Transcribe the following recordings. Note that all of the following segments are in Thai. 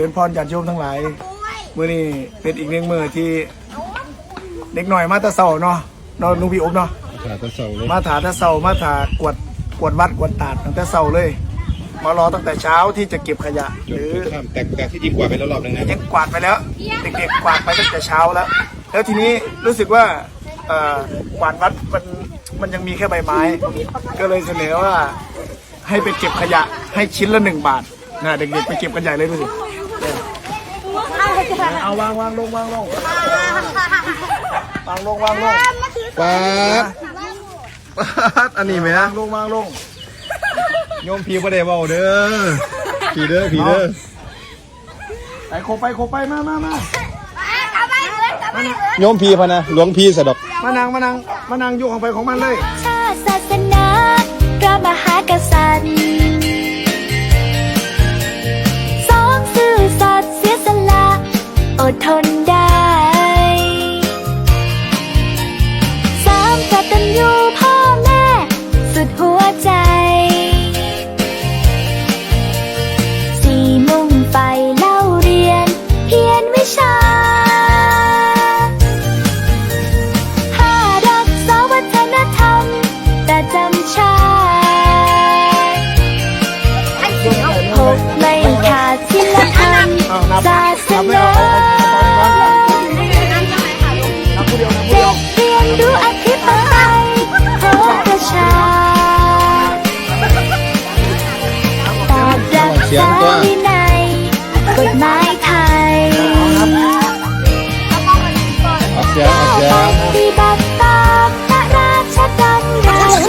ริญพรญาติโยมทั้งหลายมื้อนี้เป็นอีกหนึ่งมื้อที่เด็กหน่อยมาแตะเสาเนาะเนาะนุพี่อบเนาะ ขาตะเสาเลยมาถาแตะเสามาถากวดกวดวัดกวดตาดตั้งแต่เสาเลย มารอตั้งแต่เช้าที่จะเก็บขยะหจนรือจนข้ามแต่แต่ที่จริงกว่าไปแล้วรอบนึงนะยังกวาดไปแล้ว เด็กๆกวาดไปตั้งแต่เช้าแล้ว แล้วทีนี้รู้สึกว่าเอ่อกวาดวัดมันมันยังมีแค่ใบไม้ ก็เลยเสนอว่าให้ไปเก็บขยะให้ชิ้นละหนึ่งบาทนะเด็กๆไปเก็บกันใหญ่เลยดูสิ เอาวางวางลงวางลงวางลงวางลงป๊าดป๊าดอันนี้ไหมวานะงลงวางลงโยมพีบ่ได้เบาเด้อพีเด้อพีเด้อไปโคไปโคไปมามามาโยมพีพะนะหลวงพีสะดอกมานั่งมานั่งมานั่งอยู่ของไปของมันเลย ชาติศาสนาพระมหากษัตริย์ อดทนได้สามกตัญญูพ่อแม่ สุดหัวใจ เสียออกเสียงปฏิบัติตามพระราชดำรัส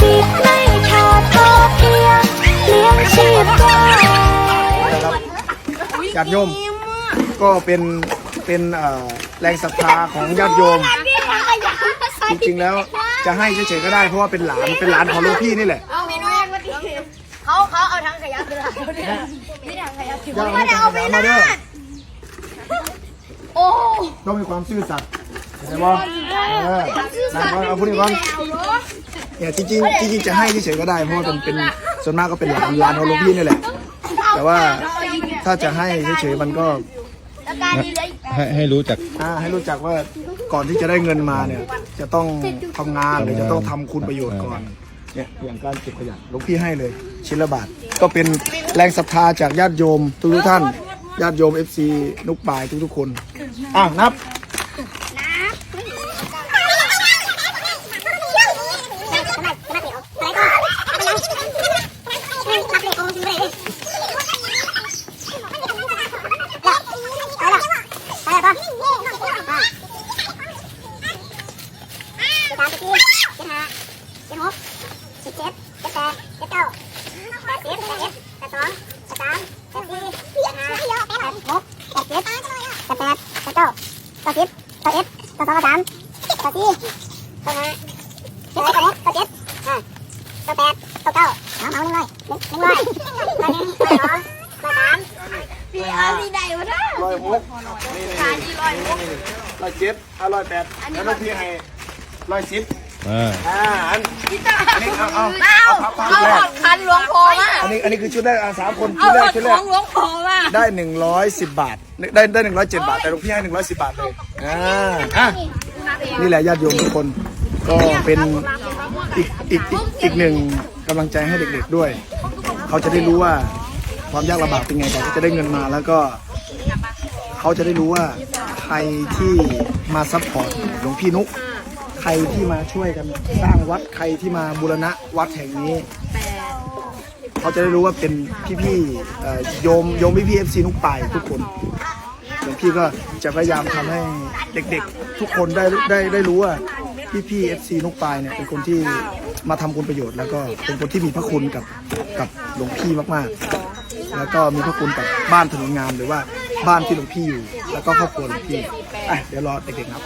สิบไม่ขาดพอเพียงเลี้ยงชีพได้ญาติโยมก็เป็นเป็นเอ่อแรงศรัทธาของญาติโยม จริงๆแล้วจะให้เฉยๆก็ได้เพราะว่าเป็นหลานเป็นหลานของลูกพี่นี่แหละเอาเมนูแรกมาดิเขาเขาเอาทั้งขยะคือหลายนี่ถังขยะคืออย่าเอาให้เอาไปนะเด้อ โอ้ต้องมีความซื่อสัตย์เข้าใจบ่เออนะก่อนเอาพูดดีก่อนเนี่ยจริงๆจริงๆจะให้เฉยๆก็ได้เพราะว่าเป็นเป็นส่วนมากก็เป็นหลานหลานของหลูกพี่นี่แหละ แต่ว่าถ้าจะให้เฉยๆมันก็แล้วการดีเลยให้ให้รู้จักอ่าให้รู้จักว่าก่อนที่จะได้เงินมาเนี่ย จะต้องทำงานหรือจะต้องทำคุณประโยชน์ก่อนเนี่ยอย่างการเก็บขยะหลวงพี่ให้เลยชิ้นละบาทก็เป็นแรงศรัทธาจากญาติโยมทุกๆท่าน ญาติโยม FC นุกปายทุกๆคน อะนับ ตัวสองตัวสามตัวสี่ตัวห้าตัวเจ็ดตัวแปดตัวเก้าเอาเาหนึ่งร้อยหนึ่งร้อยตัวหนึ่งตัวสองตัวสามพี่เอาสีใดวะนะร้อยหกนี่นี่ร้อยเจ็ดร้อยแปดแล้วน้องพี่ให้ร้อยสิบอ่าอัน อันนี้เอาเอาเอาเอาพับพับเอาแรหกอดคันหลวงพ่อมาอันนี้อันนี้คือชุดแรกอะสามคนเอาชุดแรกชุดแรกงหลวงพ่อมาได้หนึ่งร้อยสิบบาทได้ได้หนึ่งร้อยเจ็ดบาทแต่หลวงพี่ให้หนึ่งร้อยสิบบาทเลยอ่าอะนี่แหละญาติโยมทุกคนก็เป็นอีกอีกอีกอีกหนึ่งกำลังใจให้เด็กๆด้วย เขาจะได้รู้ว่าความยากลำบากเป็นไงแต่จะได้เงินมาแล้วก็ เขาจะได้รู้ว่าใครที่มาซัพพอร์ตหลวงพี่นุก ใครที่มาช่วยกันสร้างวัดใครที่มาบูรณะวัดแห่งนี้ เขาจะได้รู้ว่าเป็นพี่ๆเอ่อโยมโยมพี่พี่เอฟซีนุกปายทุกคนหลวงพี่ก็จะพยายามทำให้เด็กๆ ทุกคนได้ได้ได้รู้ว่าพี่พี่เอฟซีนุกปายเนี่ยเป็นคนที่มาทำคุณประโยชน์ แล้วก็เป็นคนที่มีพระคุณกับกับหลวงพี่มากๆ แล้วก็มีพระคุณกับบ้านถนนงามหรือว่า บ้านที่หลวงพี่อยู่ แล้วก็ครอบครัวหลวงพี่อะเดี๋ยวรอเด็กๆนับ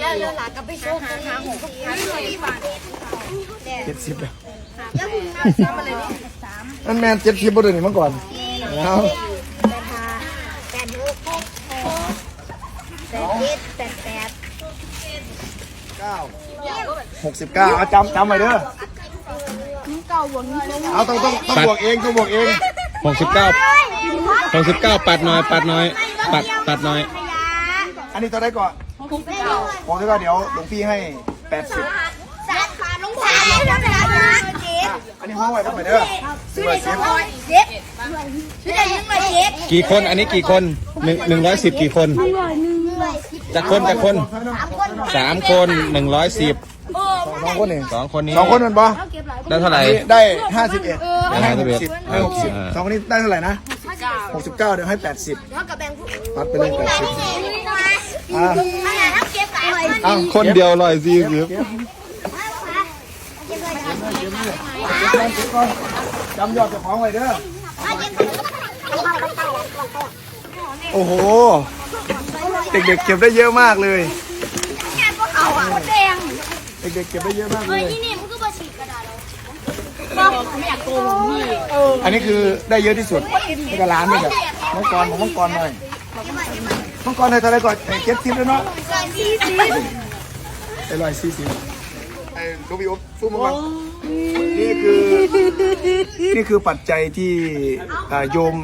แล้วเดี๋ยวหลานก็ไปโชว์หาหาหกพันเลยบาทเจ็ดสิบเลยแล้วมึงนับซ้ำอะไรนี่นั่นแมนเจ็ดสิบบ่เดินนี่มาก่อนเอาแปดหกหกแปดเจ็ดแปดแปดเก้าหกสิบเก้าเอาจำจำไว้เด้อเก้าเอาต้องต้องต้องบวกเองต้องบวกเองหกสิบเก้า หกสิบเก้าปัดหน่อย ปัดหน่อย ปัดปัดหน่อยอันนี้ตัวได้ก่อนผมจะก็เดี๋ยวหลวงพี่ให้แปดสิบสาขาลงสายแล้วนะเจ็บอันนี้ห้องไว้ทำไมเด้อสิบร้อยสิบเจ็บช่วยได้ยังไงเจ็บกี่คน อันนี้กี่คนหนึ่งหนึ่งร้อยสิบกี่คนจากคนจากคนสามคนหนึ่งร้อยสิบสองคนเองสองคนนี้สองคนมันปะได้เท่าไหร่ ได้ห้าสิบเอ็ดได้ให้หก51สิบให้หกสิบอ่าสองคนนี้ได้เท่าไหร่นะ หกสิบเก้าเดี๋ยวให้แปดสิบแล้วกับแบงค์ผู้ปัดไปเลยแปดสิบอ่าขนาดทั้งเก็บสายอะคนเดียวร้อยสี่สิบจำยอดเจ้าของไว้เด้อโอ้โห เด็กๆเก็บได้เยอะมากเลยเอาอะแดงเด็กๆเก็บได้เยอะมากเลเฮ้ย เราไม่อยากโกงพี่อันนี้คือได้เยอะที่สุดในกระร้านนี่แบบมังกรของมังกรหน่อยมังกรในเท่าไหรก่อนเก็บทิปแล้วเนาะใส่ซีซีไอ้ลอยสี่สิบไอ้ลูกพี่อุ๊บสู้มังกรนี่คือนี่คือปัจจัยที่อ่าโยม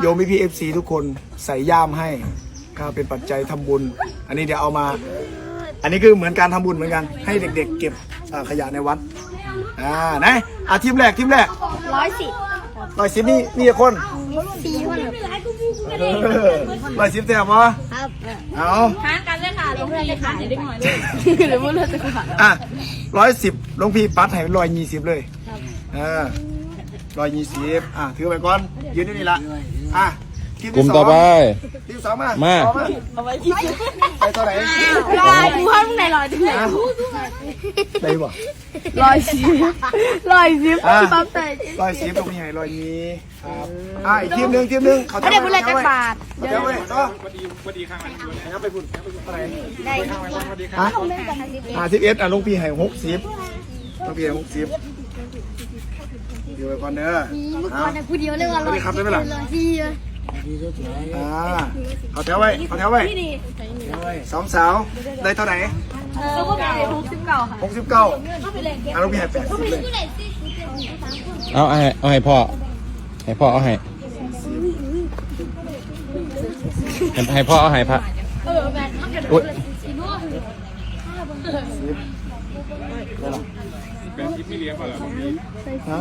โยมพี่พีเอฟซีทุกคนใส่ย่ามให้ก็เป็นปัจจัยทำบุญ อันนี้เดี๋ยวเอามา อันนี้คือเหมือนการทำบุญเหมือนกัน ให้เด็ก ๆ เก็บอ่าขยะในวัด อ่าไหนอะทีมแรกทีมแรกร้อยสิบร้อยสิบนี่นี่กี่คนสี่คนร้อยสิบแถบวะครับเอาค้างกันเลยค่ะลงเลยค่ะเด็กหน่อยเลยหรือว่าเราจะขาดอะร้อยสิบหลวงพี่ปัดให้ร้อยยี่สิบเลยอ่าร้อยยี่สิบอะถือไปก่อนยืนที่นี่ละอะ ทีมกลุ่ที่มสต่อองไป ทีมสองมามา สองเอาไว้ที่ไปเท่าไหร่ลอยกูว่ามึงไหนลอยจังไหนอะได้บ่ลอยสิลอยสิอะปั๊บแต่ร้อยสิบตรงนี้ให้ร้อยยี่ครับอะอีกทีมหนึ่งทีมหนึ่งเขาไม่ได้บุญเลยจักบาทเดี๋ยวไปต่อครับไปพูดไปพูดเท่าไหร่ได้ฮะห้าสิบเอ็ดอะหลวงพี่ให้หกสิบหลวงพี่ให้หกสิบเดี๋ยวไปก่อนเด้อเมื่อก่อนผู้เดียวเลยว่าร้อยสิบเลยที่ อ่าเอาแถวไว้เอาแถวไว้สองสาวได้เท่าไหร่แล้วก็ได้หกสิบเก้าค่ะหกสิบเก้าอะหลวงพี่ให้แปดสิบเลยเอาให้เอาให้พ่อให้พ่อเอาให้ให้ให้พ่อเอาให้พระอุ๊ยฮะ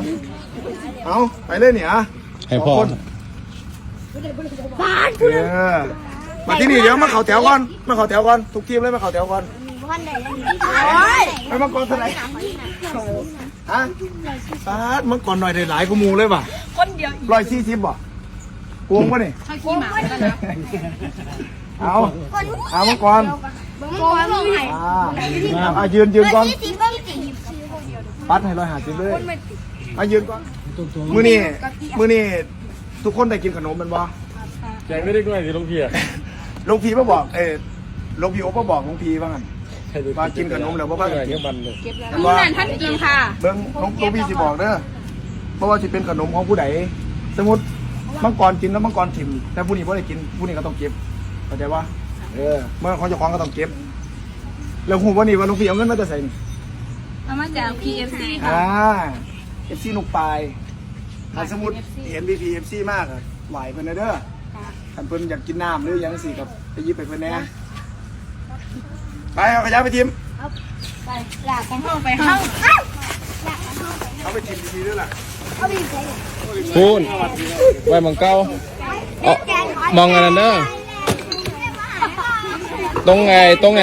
เอาไปเลยเนี่ยอะให้พ่อ สงคนเออมาที่นี่เดี๋ยวมาเขาแถวก่อนมาเขาแถวก่อนทุกทีมเลยมาเขาแถวก่อนวันไหนไปมาก่อนเท่าไหร่ฮะปาดมาก่อนหน่อยได้หลายกูมูเลยป่ะคนเดียวร้อยสี่สิบบ่กวงป่ะนี่ให้ขี้หมากันนะเอาเอามาก่อนโกงมึงไหนอ่าอ่ายืนยืนก่อนที่สิบเบิ้งสิปัดให้ร้อยห้าสิบเลยอะยืนก่อนมื้อนี้มื้อนี้ ทุกคนได้กินขนมแมันบ่แจกไม่ได้ด้วยสิลุงพี่หลวงพี่มาบอก เออหลวงพี่โอ๊บมาบอกหลวงพี่ว่างั้นว่ากินขนมแล้วว่าว่ากันกินมึงนั่นท่านกินค่ะ เบิ่งหลวงหลวงพี่สิบอกเด้อเพราะว่าสิเป็นขนมของผู้ใดสมมติมังกรกินแล้วมังกรถิ่มแต่ผู้นี้บ่ได้กินผู้นี้ก็ต้องเก็บเข้าใจว่าเออเมื่อของเจ้าของก็ต้องเก็บ แล้วหูว่านี่ว่าหลวงพี่เอาเงินมาจะใส่นี่เอามาจาก PFC ค่ะอ่าเอฟซีนุกปลาย ถ้าสมมติเห็นบีพีเอฟซีมากอะไหวเพิ่นนะเด้อถ้าเพิ่นอยากกินน้ำหรือหยังสิกับไปหยิบไปเพิ่นแหน่ไปเอาขยะไปทิมหลากของห้องไปห้องเอาไปทิมดีๆด้วยล่ะพูนไว้มองเก้าเอามองอันนั้นเด้อตรงไงตรงไง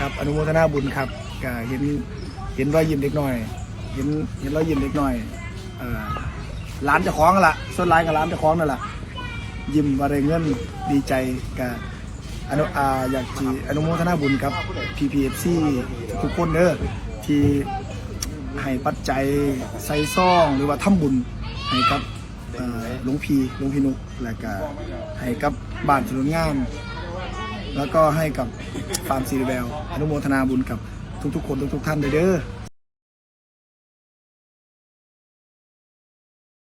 ครับอนุโมทนาบุญครับก็เห็นเห็นรอยยิ้มเด็กน่อย เห็นเห็นรอยยิ้มเด็กน่อยร้านเจะคล้าของนั่นละส่วนร้านกับร้านเจะคล้าของนั่นแหละยิ้มอะไรเงินดีใจกับอนุอาอยากจีอนุโมทนาบุญครับ PPFC ทุกคนเด้อที่ให้ปัจจัยใส่ซองหรือว่าทำบุญให้กับหลวงพีหลวงพีนุกและก็ให้กับบ้านถนนงาม แล้วก็ให้กับฟาร์มซีรีแวลอนุโมทนาบุญกับทุกๆ คนทุก ๆ ท่านเด้อ